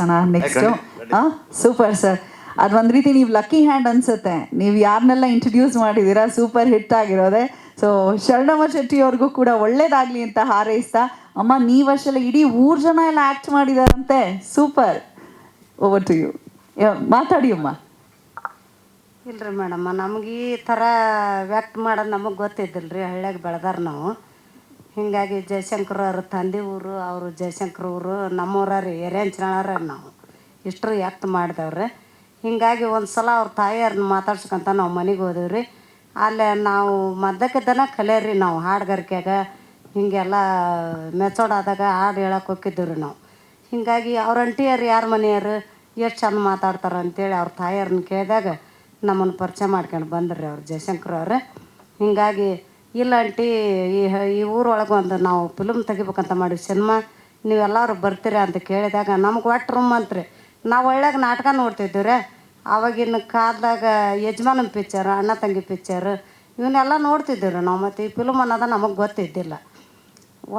ಮಾತಾಡ್ಸೋಣ ನೆಕ್ಸ್ಟ್ ಹಾಂ super sir ಅದು ಒಂದು ರೀತಿ ನೀವು ಲಕ್ಕಿ ಹ್ಯಾಂಡ್ ಅನ್ಸುತ್ತೆ. ನೀವು ಯಾರನ್ನೆಲ್ಲ ಇಂಟ್ರೊಡ್ಯೂಸ್ ಮಾಡಿದ್ದೀರಾ ಸೂಪರ್ ಹಿಟ್ ಆಗಿರೋದೆ. ಸೊ ಶರಣಮ್ಮ ಶೆಟ್ಟಿ ಅವ್ರಿಗೂ ಕೂಡ ಒಳ್ಳೇದಾಗ್ಲಿ ಅಂತ ಹಾರೈಸ್ತಾ ಅಮ್ಮ ನೀವಷ್ಟೆಲ್ಲ ಇಡೀ ಊರ್ ಜನ ಎಲ್ಲ ಆಕ್ಟ್ ಮಾಡಿದಾರಂತೆ. ಸೂಪರ್ ಓವರ್ ಟು ಯು ಮಾತಾಡಿ ಅಮ್ಮ. ಇಲ್ರಿ ಮೇಡಮ್ಮ ನಮ್ಗೆ ಈ ಥರ ವ್ಯಕ್ತ ಮಾಡೋದು ನಮಗೆ ಗೊತ್ತಿದ್ದಿಲ್ಲ ರೀ ಹಳ್ಳಿಯಾಗ ಬೆಳೆದಾರ ನಾವು. ಹೀಗಾಗಿ ಜಯಶಂಕರ್ ಅವ್ರ ತಂದೆ ಊರು, ಅವರು ಜಯಶಂಕರ್ ಊರು, ನಮ್ಮೂರ ರೀ ಎರೆಂಚನಾಳ ನಾವು. ಇಷ್ಟರು ಎತ್ತ ಮಾಡಿದವ್ರಿ. ಹೀಗಾಗಿ ಒಂದು ಸಲ ಅವ್ರ ತಾಯಿಯವ್ರನ್ನ ಮಾತಾಡ್ಸ್ಕೊಂತ ನಾವು ಮನೆಗೆ ರೀ. ಅಲ್ಲೇ ನಾವು ಮದ್ದಕ್ಕಿದ್ದನ ಕಲಿಯರಿ ನಾವು ಹಾಡುಗಾರಿಕೆಯಾಗ ಹೀಗೆಲ್ಲ ಮೆಚೋಡಾದಾಗ ಹಾಡು ಹೇಳಕ್ಕೆ ಹೋಗಿದ್ದೀವಿ ರೀ ನಾವು. ಹೀಗಾಗಿ ಅವ್ರ ಅಂಟಿಯರು ಯಾರ ಮನೆಯವರು? ಎಷ್ಟು ಚೆಂದ ಮಾತಾಡ್ತಾರೆ ಅಂತೇಳಿ ಅವ್ರ ತಾಯಿಯವ್ರನ್ನ ಕೇಳಿದಾಗ ನಮ್ಮನ್ನು ಪರಿಚಯ ಮಾಡ್ಕೊಂಡು ಬಂದ್ರಿ ಅವ್ರು ಜಯಶಂಕರ್ ಅವ್ರೆ. ಹೀಗಾಗಿ ಇಲ್ಲ ಆಂಟಿ, ಈ ಈ ಊರೊಳಗೆ ಒಂದು ನಾವು ಫಿಲಮ್ ತೆಗಿಬೇಕಂತ ಮಾಡಿವಿ ಸಿನಿಮಾ. ನೀವೆಲ್ಲರೂ ಬರ್ತೀರಾ ಅಂತ ಕೇಳಿದಾಗ ನಮ್ಗೆ ಒಟ್ಟು ರೂಮ್ ಅಂತ್ರಿ. ನಾವು ಒಳ್ಳೆಯ ನಾಟಕ ನೋಡ್ತಿದ್ದೀವಿ ರೀ ಆವಾಗಿನ ಕಾಲದಾಗ ಯಜಮಾನನ ಪಿಕ್ಚರ್ ಅಣ್ಣ ತಂಗಿ ಪಿಕ್ಚರ್ ಇವನ್ನೆಲ್ಲ ನೋಡ್ತಿದ್ದೀವಿ ರೀ ನಾವು. ಮತ್ತು ಈ ಫಿಲಮ್ ಅನ್ನೋದು ನಮಗೆ ಗೊತ್ತಿದ್ದಿಲ್ಲ.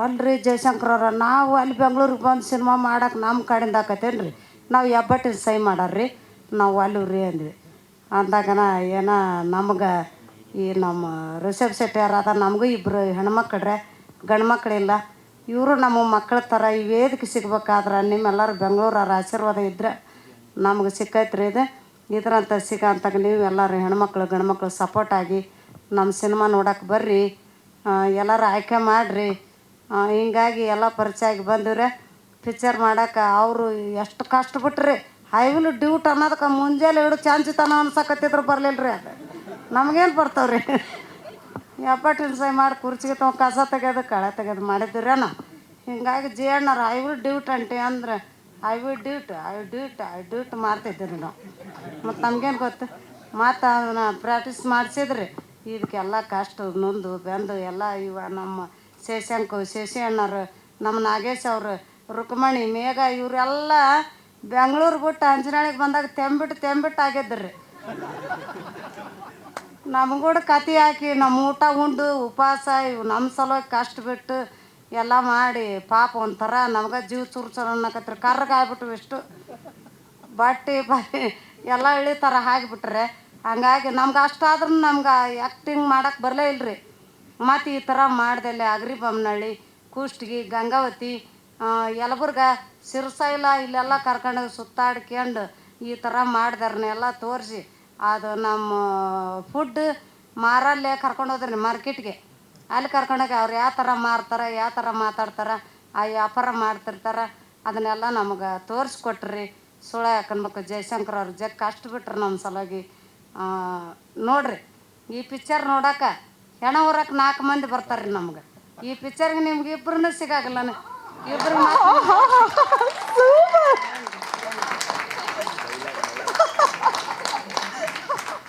ಅಲ್ರಿ ಜಯಶಂಕರ್ ಅವ್ರ, ನಾವು ಅಲ್ಲಿ ಬೆಂಗ್ಳೂರಿಗೆ ಬಂದು ಸಿನಿಮಾ ಮಾಡಕ್ಕೆ ನಮ್ಮ ಕಡೆಯಿಂದ ಆಕತ್ತೇನು ರೀ ನಾವು ಎಬ್ಬಟ್ಟಿನ ಸೈ ಮಾಡಾರ್ರಿ. ನಾವು ಅಲ್ಲಿ ರೀ ಅಂದ್ವಿ. ಅಂದಾಗನ ಏನೋ ನಮ್ಗೆ ಈ ನಮ್ಮ ರಿಷಬ್ ಶೆಟ್ಟಿ ಅದ ನಮಗೂ ಇಬ್ಬರು ಹೆಣ್ಮಕ್ಳ್ರೆ ಗಂಡು ಮಕ್ಕಳಿಲ್ಲ ಇವರು ನಮ್ಮ ಮಕ್ಕಳ ಥರ ಈ ವೇದಿಕೆ ಸಿಗ್ಬೇಕಾದ್ರೆ ನಿಮ್ಮೆಲ್ಲರೂ ಬೆಂಗಳೂರವ್ರ ಆಶೀರ್ವಾದ ಇದ್ರೆ ನಮ್ಗೆ ಸಿಕ್ಕೈತ್ರಿ ಇದು. ಇದ್ರಂತ ಸಿಗಂತಾಗ ನೀವು ಎಲ್ಲರೂ ಹೆಣ್ಮಕ್ಳು ಗಂಡು ಮಕ್ಕಳು ಸಪೋರ್ಟ್ ಆಗಿ ನಮ್ಮ ಸಿನಿಮಾ ನೋಡಕ್ಕೆ ಬರ್ರಿ. ಎಲ್ಲರೂ ಆಯ್ಕೆ ಮಾಡಿರಿ. ಹಿಂಗಾಗಿ ಎಲ್ಲ ಪರಿಚಯ ಆಗಿ ಬಂದಿವ್ರೆ ಪಿಕ್ಚರ್ ಮಾಡೋಕೆ ಅವರು ಎಷ್ಟು ಕಷ್ಟಪಟ್ರಿ ಹೈವಿಲ್ ಡ್ಯೂಟ್ ಅನ್ನೋದಕ್ಕೆ ಮುಂಜಾನೆ ಹಿಡಿದು ತನ ಅನ್ಸಕತ್ತಿದ್ರು ಬರಲಿಲ್ಲ ರೀ ಅದು. ನಮಗೇನು ಬರ್ತಾವ್ರಿ ಎಪ್ಪಟ್ಟು ಹಿಂಸೆ ಮಾಡಿ ಕುರ್ಚಿಗೆ ತಗೊಂಡು ಕಸ ತೆಗೆದು, ಕಳೆ ತೆಗೆದು ಮಾಡಿದ್ರೇನ ಹಿಂಗಾಗಿ ಜಿ ಅಣ್ಣರ I will do it aunty ಅಂದ್ರೆ I will do it I do it I do it ಮಾಡ್ತಿದ್ದೀರಿ ನಾವು. ಮತ್ತು ನಮ್ಗೇನು ಗೊತ್ತು? ಮತ್ತು ಅದನ್ನ ಪ್ರಾಕ್ಟೀಸ್ ಮಾಡಿಸಿದ್ರಿ. ಇದಕ್ಕೆಲ್ಲ ಕಷ್ಟ, ನೊಂದು, ಬೆಂದು, ಎಲ್ಲ ಇವ ನಮ್ಮ ಶೇಷಂಕು ಶೇಷಿ ಅಣ್ಣರು ನಮ್ಮ ನಾಗೇಶ್ ಅವರು, ರುಕ್ಮಣಿ, ಮೇಘ, ಇವರೆಲ್ಲ ಬೆಂಗಳೂರು ಬಿಟ್ಟು ಅಂಜನಾಳಿಗೆ ಬಂದಾಗ ತೆಂಬಿಟ್ಟು ತೆಂಬಿಟ್ಟು ಆಗಿದ್ರಿ ನಮಗೂಡ ಕತಿ ಹಾಕಿ ನಮ್ಮ ಊಟ ಉಂಡು, ಉಪವಾಸ ಇವು ನಮ್ಮ ಸಲುವಾಗಿ ಕಷ್ಟ ಬಿಟ್ಟು ಎಲ್ಲ ಮಾಡಿ ಪಾಪ ಒಂಥರ ನಮ್ಗೆ ಜೀವ ಚುರ್ಚುರ್ ಅನ್ನಕತ್ರಿ. ಕರ್ರಗೆ ಆಗ್ಬಿಟ್ಟು ಇಷ್ಟು. ಬಟ್ಟೆ ಬಟ್ಟೆ ಎಲ್ಲ ಇಳಿತಾರ ಹಾಕಿಬಿಟ್ರೆ ಹಂಗಾಗಿ ನಮ್ಗೆ ಅಷ್ಟಾದ್ರೂ ನಮ್ಗೆ ಆ್ಯಕ್ಟಿಂಗ್ ಮಾಡಕ್ಕೆ ಬರಲೇ ಇಲ್ರಿ. ಮತ್ತು ಈ ಥರ ಮಾಡ್ದಲ್ಲಿ ಅಗ್ರಿ ಬೊಮ್ಮನಹಳ್ಳಿ ಕುಷ್ಟಗಿ, ಗಂಗಾವತಿ ಯಲಬುರ್ಗ ಸಿರ್ಸೈಲ ಇಲ್ಲೆಲ್ಲ ಕರ್ಕೊಂಡು ಸುತ್ತಾಡ್ಕೊಂಡು ಈ ಥರ ಮಾಡ್ದಾರನ್ನೆಲ್ಲ ತೋರಿಸಿ. ಅದು ನಮ್ಮ ಫುಡ್ ಮಾರಲ್ಲೇ ಕರ್ಕೊಂಡು ಹೋದ್ರಿ ಮಾರ್ಕೆಟ್ಗೆ. ಅಲ್ಲಿ ಕರ್ಕೊಂಡೋಗಿ ಅವ್ರು ಯಾವ ಥರ ಮಾರ್ತಾರೆ, ಯಾವ ಥರ ಮಾತಾಡ್ತಾರೆ, ಆ ವ್ಯಾಪಾರ ಮಾಡ್ತಿರ್ತಾರೆ, ಅದನ್ನೆಲ್ಲ ನಮಗೆ ತೋರಿಸ್ಕೊಟ್ರಿ. ಸುಳ ಯಾಕನ್ಬೇಕು ಜಯಶಂಕರ್ ಅವ್ರು ಜಗ್ ಕಷ್ಟ ಬಿಟ್ರು ನಮ್ಮ ಸಲುವಾಗಿ. ನೋಡ್ರಿ, ಈ ಪಿಕ್ಚರ್ ನೋಡಕ್ಕೆ ಹೆಣ ಊರಕ್ಕೆ ನಾಲ್ಕು ಮಂದಿ ಬರ್ತಾರೆ ರೀ ನಮ್ಗೆ. ಈ ಪಿಕ್ಚರ್ಗೆ ನಿಮ್ಗೆ ಇಬ್ಬರನ್ನೂ ಸಿಗಾಗಲ್ಲ ಇಬ್ಬರು